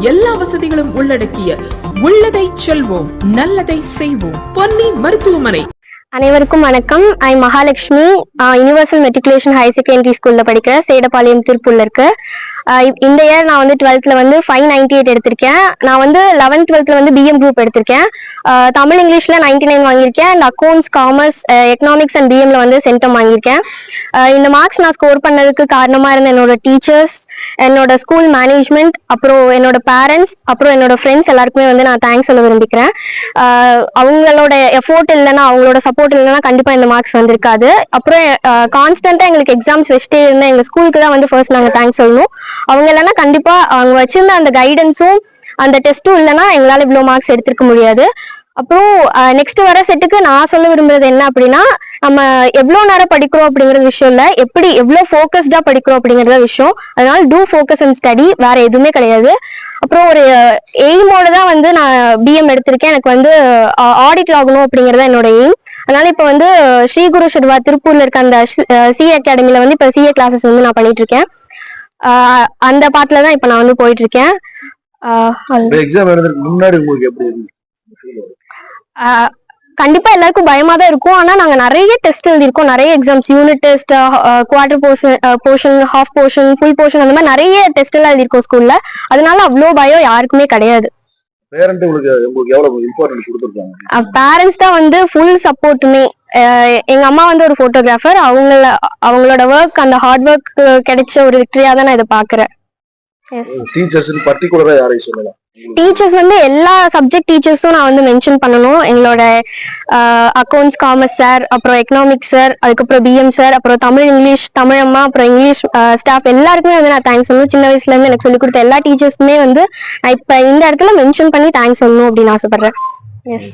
எல்லா வசதிகளும் உள்ளடக்கிய உள்ளதை செல்வோம் நல்லதை செய்வோம். பொன்னி மருத்துவமனை. அனைவருக்கும் வணக்கம். I Mahalakshmi universal matriculation higher secondary ஸ்கூல்ல படிக்கிற சேடபாளையம் திருப்பூர்ல இருக்கு. இந்த இயர் நான் வந்து டுவெல்த்ல வந்து ஃபைவ் நைன்டி எயிட் எடுத்திருக்கேன். நான் வந்து லெவன்த் டுவெல்த்ல வந்து பிஎம் குரூப் எடுத்திருக்கேன். தமிழ் இங்கிலீஷ்ல நைன்டி நைன் வாங்கியிருக்கேன். And accounts commerce economics and பிஎம்ல வந்து சென்டம் வாங்கியிருக்கேன். இந்த மார்க்ஸ் நான் ஸ்கோர் பண்ணதுக்கு காரணமா இருந்த என்னோட டீச்சர்ஸ் என்னோட ஸ்கூல் மேனேஜ்மெண்ட் அப்புறம் என்னோட பேரண்ட்ஸ் அப்புறம் என்னோட ஃப்ரெண்ட்ஸ் எல்லாருக்குமே வந்து நான் தேங்க்ஸ் சொல்ல விரும்பிக்கிறேன். அவங்களோட எஃபோர்ட் இல்லைன்னா அவங்களோட சப்போர்ட் இல்லைன்னா கண்டிப்பா இந்த மார்க்ஸ் வந்திருக்காது. அப்புறம் கான்ஸ்டன்டா எங்களுக்கு எக்ஸாம்ஸ் வச்சுட்டே இருந்தால் எங்க ஸ்கூலுக்கு தான் வந்து ஃபர்ஸ்ட் நாங்கள் தேங்க்ஸ் சொல்லணும். அவங்க இல்லைன்னா கண்டிப்பா அவங்க வச்சிருந்த அந்த கைடன்ஸும் அந்த டெஸ்ட்டும் இல்லைன்னா எங்களால இவ்வளவு மார்க்ஸ் எடுத்திருக்க முடியாது. அப்புறம் நெக்ஸ்ட் வர செட்டுக்கு நான் சொல்ல விரும்புறது என்ன அப்படின்னா நம்ம எவ்வளவு நேரம் படிக்கிறோம் அப்படிங்கிற விஷயம் இல்ல. எப்படி எவ்வளவு ஃபோக்கஸ்டா படிக்கிறோம் அப்படிங்கறத விஷயம். அதனால டூ ஃபோக்கஸ் அண்ட் ஸ்டடி வேற எதுவுமே கிடையாது. அப்புறம் ஒரு எய்மோட தான் வந்து நான் பிஎம் எடுத்திருக்கேன். எனக்கு வந்து ஆடிட் ஆகணும் அப்படிங்கறது என்னோட எய்ம் அதனால இப்போ வந்து ஸ்ரீ குரு ஷர்வா திருப்பூர்ல இருக்க அந்த சி அகாடமில வந்து இப்போ சிஏ கிளாஸஸ் வந்து நான் பண்ணிட்டு இருக்கேன். அந்த பாட்டுல தான் இப்போ நான் வந்து போயிட்டு இருக்கேன் எக்ஸாம் முன்னாடி உங்களுக்கு எப்படி கண்டிப்பா எல்லாருக்கும் பயமா தான் இருக்கும். ஆனா நாங்க நிறைய டெஸ்ட் எழுதியிருக்கோம். நிறைய exams unit test quarter portion portion half portion full portion அந்த மாதிரி நிறைய டெஸ்ட் எல்லாம் எழுதியிருக்கோம் ஸ்கூல்ல அதனால அவ்வளோ பயம் யாருக்குமே கிடையாது. பேரண்ட் உங்களுக்கு உங்களுக்கு எவ்வளவு இம்பார்ட்டன்ட் கொடுத்துருக்காங்க? பேரண்ட்ஸ் தான் வந்து ஃபுல் சப்போர்ட்டுமே எங்க அம்மா வந்து ஒரு போட்டோகிராஃபர் அவங்கள அவங்களோட ஒர்க் அந்த ஹார்ட் ஒர்க் கிடைச்ச ஒரு விக்டரியா தான் நான் இதை பாக்குறேன். டீச்சர்ஸ் பர்டிகுலரா யாரையும் சொல்லலாம்? டீச்சர்ஸ் வந்து எல்லா சப்ஜெக்ட் டீச்சர்ஸும் நான் வந்து மென்ஷன் பண்ணணும். எங்களோட அக்கௌண்ட்ஸ் காமர்ஸ் சார் அப்புறம் எக்கனாமிக்ஸ் சார் அதுக்கப்புறம் பிஎம் சார் அப்புறம் தமிழ் இங்கிலீஷ் தமிழ் அம்மா அப்புறம் இங்கிலீஷ் ஸ்டாஃப் எல்லாருக்குமே வந்து நான் தேங்க்ஸ் சொல்லணும். சின்ன வயசுல இருந்து எனக்கு சொல்லிக் கொடுத்த எல்லா டீச்சர்ஸுமே வந்து நான் இப்ப இந்த இடத்துல மென்ஷன் பண்ணி தேங்க்ஸ் சொல்லணும் அப்படின்னு ஆசைப்படுறேன். எஸ்